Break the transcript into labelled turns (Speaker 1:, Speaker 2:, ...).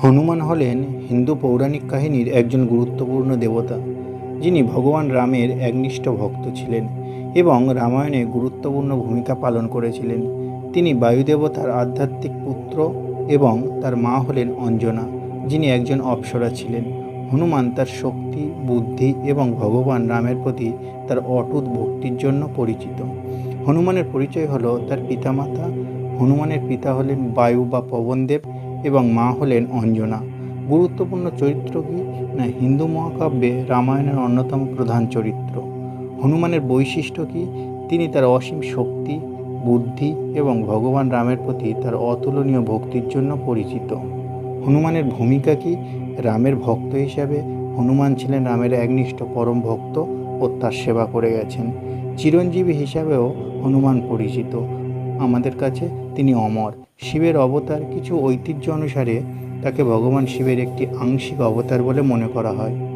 Speaker 1: হনুমান হলেন হিন্দু পৌরাণিক কাহিনীর একজন গুরুত্বপূর্ণ দেবতা, যিনি ভগবান রামের একনিষ্ঠ ভক্ত ছিলেন এবং রামায়ণে গুরুত্বপূর্ণ ভূমিকা পালন করেছিলেন। তিনি বায়ুদেবতার আধ্যাত্মিক পুত্র এবং তার মা হলেন অঞ্জনা, যিনি একজন অপ্সরা ছিলেন। হনুমান তার শক্তি, বুদ্ধি এবং ভগবান রামের প্রতি তার অটুট ভক্তির জন্য পরিচিত। হনুমানের পরিচয় হলো তার পিতামাতা। হনুমানের পিতা হলেন বায়ু বা পবনদেব এবং মা হলেন অঞ্জনা। গুরুত্বপূর্ণ চরিত্র কি? না, হিন্দু মহাকাব্যে রামায়ণের অন্যতম প্রধান চরিত্র। হনুমানের বৈশিষ্ট্য কি? তিনি তার অসীম শক্তি, বুদ্ধি এবং ভগবান রামের প্রতি তার অতুলনীয় ভক্তির জন্য পরিচিত। হনুমানের ভূমিকা কি? রামের ভক্ত হিসাবে হনুমান ছিলেন রামের একনিষ্ঠ পরম ভক্ত ও তার সেবা করে গেছেন। চিরঞ্জীবী হিসাবেও হনুমান পরিচিত। আমাদের কাছে, তিনি অমর। শিবের অবতার কিছু ঐতিহ্য অনুসারে তাকে ভগবান শিবের একটি আংশিক অবতার বলে মনে করা হয়।